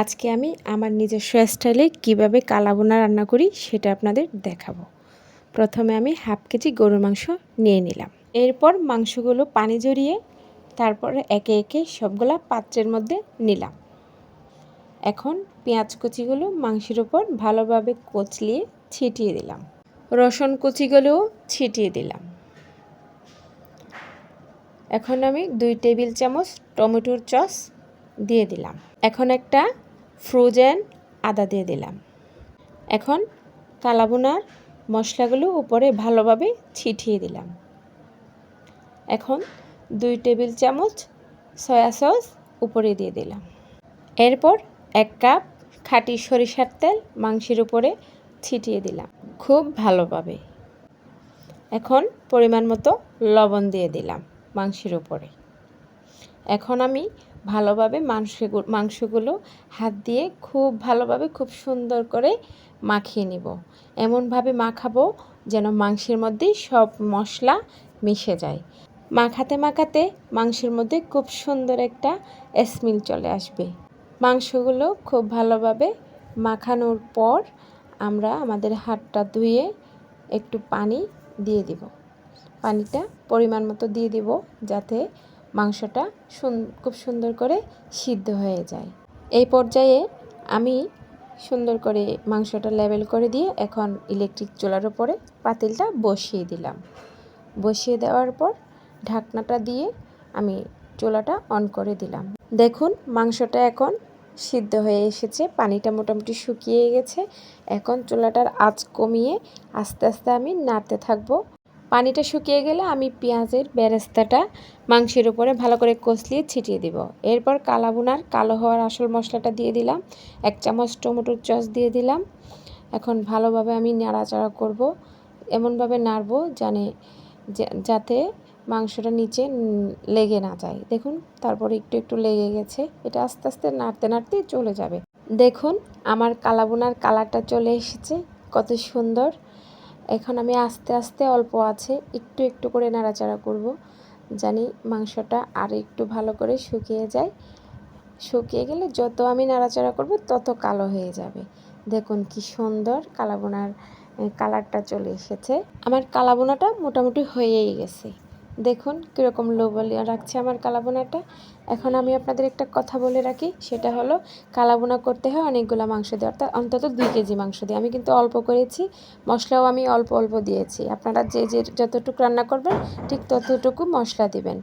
আজকে আমি আমার নিজস্ব স্টাইলে কীভাবে কালাবোনা রান্না করি সেটা আপনাদের দেখাবো। প্রথমে আমি হাফ কেজি গরুর মাংস নিয়ে নিলাম। এরপর মাংসগুলো পানি জড়িয়ে তারপর একে একে সবগুলা পাত্রের মধ্যে নিলাম। এখন পেঁয়াজ কুচিগুলো মাংসের উপর ভালোভাবে কচলিয়ে ছিটিয়ে দিলাম। রসুন কুচিগুলোও ছিটিয়ে দিলাম। এখন আমি দুই টেবিল চামচ টমেটোর চস দিয়ে দিলাম। এখন একটা ফ্রোজেন আদা দিয়ে দিলাম। এখন কালাবোনার মশলাগুলো উপরে ভালোভাবে ছিটিয়ে দিলাম। এখন দুই টেবিল চামচ সয়া সস উপরে দিয়ে দিলাম। এরপর এক কাপ খাঁটি সরিষার তেল মাংসের উপরে ছিটিয়ে দিলাম। খুব ভালোভাবে। এখন পরিমাণ মতো লবণ দিয়ে দিলাম মাংসের উপরে। এখন আমি ভালোভাবে মাংস মাংসগুলো হাত দিয়ে খুব ভালোভাবে, খুব সুন্দর করে মাখিয়ে নিব। এমনভাবে মাখাবো যেন মাংসের মধ্যে সব মশলা মিশে যায়। মাখাতে মাখাতে মাংসের মধ্যে খুব সুন্দর একটা স্মেল চলে আসবে। মাংসগুলো খুব ভালোভাবে মাখানোর পর আমরা আমাদের হাতটা ধুয়ে একটু পানি দিয়ে দিব। পানিটা পরিমাণ মতো দিয়ে দিব যাতে মাংসটা খুব সুন্দর করে সিদ্ধ হয়ে যায়। এই পর্যায়ে আমি সুন্দর করে মাংসটা লেবেল করে দিয়ে এখন ইলেকট্রিক চুলার উপরে পাতিলটা বসিয়ে দিলাম। বসিয়ে দেওয়ার পর ঢাকনাটা দিয়ে আমি চুলাটা অন করে দিলাম। দেখুন, মাংসটা এখন সিদ্ধ হয়ে এসেছে, পানিটা মোটামুটি শুকিয়ে গেছে। এখন চুলাটার আঁচ কমিয়ে আস্তে আস্তে আমি নাড়তে থাকব। পানিটা শুকিয়ে গেলে আমি পেঁয়াজের বেরেস্তাটা মাংসের উপরে ভালো করে কষলিয়ে ছিটিয়ে দিব। এরপর কালাবুনার কালো হওয়ার আসল মশলাটা দিয়ে দিলাম। এক চামচ টমেটোর চস দিয়ে দিলাম। এখন ভালোভাবে আমি নাড়াচাড়া করব। এমনভাবে নাড়বো জানে যাতে মাংসটা নিচে লেগে না যায়। দেখুন, তারপরে একটু একটু লেগে গেছে। এটা আস্তে আস্তে নাড়তে নাড়তে চলে যাবে। দেখুন, আমার কালাবুনার কালারটা চলে এসেছে। কত সুন্দর। এখন আমি আস্তে আস্তে অল্প আছে, একটু একটু করে নাড়াচাড়া করব। জানি মাংসটা আর একটু ভালো করে শুকিয়ে যায়। শুকিয়ে গেলে যত আমি নাড়াচাড়া করব, তত কালো হয়ে যাবে। দেখুন কি সুন্দর কালাবোনার কালারটা চলে এসেছে। আমার কালাবোনাটা মোটামুটি হয়েই গেছে। দেখুন কীরকম লো লোবলিয়া রাখছে আমার কালাবোনাটা এখন আমি আপনাদের একটা কথা বলে রাখি, সেটা হলো কালাবোনা করতে হয় অনেকগুলো মাংস দিয়ে, অর্থাৎ অন্তত দুই কেজি মাংস দিয়ে। আমি কিন্তু অল্প করেছি, মশলাও আমি অল্প অল্প দিয়েছি। আপনারা যে যে যতটুকু রান্না করবেন, ঠিক ততটুকু মশলা দিবেন।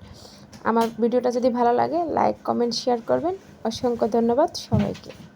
আমার ভিডিওটা যদি ভালো লাগে, লাইক, কমেন্ট, শেয়ার করবেন। অসংখ্য ধন্যবাদ সবাইকে।